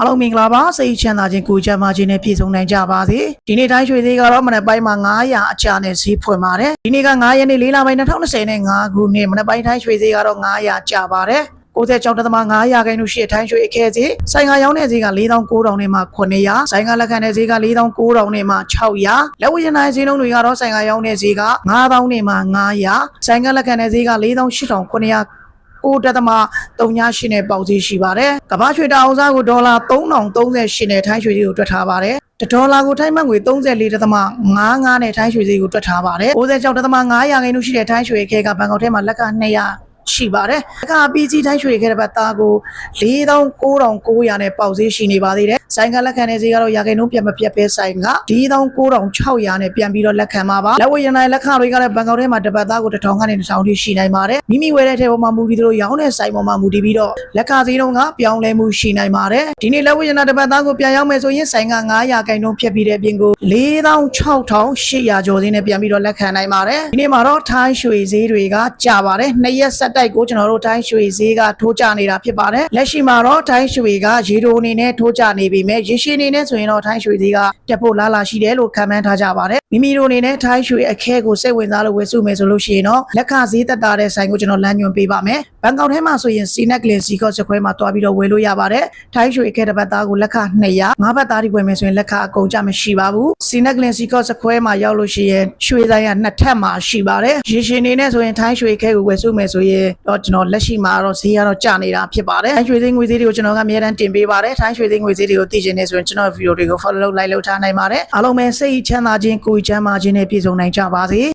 အားလုံးမင်္ဂလာပါစိတ်ချမ်းသာခြင်းကိုယ်ချမ်းသာခြင်းနဲ့ပြည့်စုံနိုင်ကြပါစေဒီနေ့တိုင်းရွှေသေးကတော့မနက်ပိုင်းမှာ900အချာနဲ့ဈေးဖွင့်ပါတယ်ဒီနေ့က9ရက်နေ့4လပိုင်း2025ခုနှစ်မနက်ပိုင်းတိုင်းရွှေသေးကတော့900ကျပါတယ်96.5ရာခိုင်နှုန်းရှိထိုင်းရွှေအခဲစီဆိုင်ကရောင်းတဲ့ဈေးက4900နဲ့မှ900ဆိုင်ကလက်ခံတဲ့ဈေးက4900နဲ့မှ600လက်ဝယ်ရနိုင်ဈေးနှုန်းတွေကတော့ဆိုင်ကရောင်းတဲ့ဈေးက9000နဲ့မှ900ဆိုင်ကလက်ခံတဲ့ဈေးက4800ကို တက်သမ38နဲ့ပေါက်ဈေးရှိပါတယ်။ကမ္ဘာရွှေတအောင်စားကိုဒေါ်လာ3038နဲ့ထိုင်းရွှေဈေးကိုတွက်ထားပါတယ်။တစ်ဒေါ်လာကိုထိုင်းမတ်ငွေ34တက်သမ55နဲ့ထိုင်းရွှေဈေးကိုတွက်ထားပါတယ်။96တက်သမ900ရာခိုင်နှုန်းရှိတဲ့ထိုင်းရွှေခဲကဘန်ကောက်ထဲမှာလက်က200ရှိပါတယ်။အခါ PC တိုင်းရွှေခဲတဲ့ဘက်သားကို4900နဲ့ပေါက်ဈေးရှိနေပါသေးတယ်။ ဆိုင်ကလက်ခံတဲ့ဈေးကတော့ရာခိုင်နှုန်းပြတ်မပြတ်ပဲဆိုင်က4900နဲ့ပြန်ပြီးတော့လက်ခံပါပါ။လက်ဝယ်ရနိုင်လက်ခတွေကလည်းဘန်ကောက်ထဲမှာတစ်ပတ်သားကို1000ကနေ1000ထိရှိနိုင်ပါတယ်။မိမိဝယ်တဲ့ထဲပေါ်မှာမူတည်သလိုရောင်းတဲ့ဆိုင်ပေါ်မှာမူတည်ပြီးတော့လက်ခဈေးနှုန်းကပြောင်းလဲမှုရှိနိုင်ပါတယ်။ဒီနေ့လက်ဝယ်ရနိုင်တစ်ပတ်သားကိုပြန်ရောက်မယ်ဆိုရင်ဆိုင်က900ခိုင်နှုန်းဖြတ်ပြီးတဲ့အပြင်ကို4600ကျော်ဈေးနဲ့ပြန်ပြီးတော့လက်ခံနိုင်ပါတယ်။ဒီနေ့မှာတော့ထိုင်းရွှေဈေးတွေကကျပါတယ်။နှစ်ရက်ဆက်တိုက်ကိုကျွန်တော်တို့ထိုင်းရွှေဈေးကထိုးကျနေတာဖြစ်ပါတယ်။လက်ရှိမှာတော့ထိုင်းရွှေကရေတိုအနေနဲ့ထိုးကျနေပြီမဲ့ရေရှည်အနေနဲ့ဆိုရင်တော့ထိုင်းရွှေဈေးကတက်ဖို့လားလာရှိတယ်လို့ခန့်မှန်းထားကြပါတယ်။မိမိတို့အနေနဲ့ထိုင်းရွှေအခဲကိုစိတ်ဝင်စားလို့ဝယ်စုမယ်ဆိုလို့ရှိရင်တော့လက်ခဈေးတက်တာတဲ့ဆိုင်ကိုကျွန်တော်လမ်းညွှန်ပေးပါမယ်။ဘန်ကောက်ထဲမှာဆိုရင်စီနက်ကလင်စီကော့စခွဲမှာတွားပြီးတော့ဝယ်လို့ရပါတယ်။ထိုင်းရွှေအခဲတစ်ပတ်သားကိုလက်ခ200ငါးပတ်သားဒီဝယ်မယ်ဆိုရင်လက်ခအကုန်ကြမရှိပါဘူး။စီနက်ကလင်စီကော့စခွဲမှာရောက်လို့ရှိရင်ရွှေဆိုင်ကနှစ်ထပ်မှာရှိပါတယ်။ရေရှည်အနေနဲ့ဆိုရင်ထိုင်းရွှေအခဲကိုဝယ်စုမယ်ဆိုရင်တော့ကျွန်တော်လက်ရှိမှာတော့ဈေးကတော့ကျနေတာဖြစ်ပါတယ်။ထိုင်းရွှေဈေးငွေဈေးတွေကိုကျွန်တော်ကအများတန်းတင်ပေးပါတယ်။ထိုင်းရွှေဈေးငွေဈေးတွေကိုသိချင်နေဆိုရင်ကျွန်တော်ဗီဒီယိုတွေကို follow လုပ် like လုပ်ထားနိုင်ပါတယ်။အားလုံးပဲစိတ်ချမ်းသာခြင်းကိုယ်ချမ်းသာခြင်းနဲ့ပြည့်စုံနိုင်ကြပါစေ။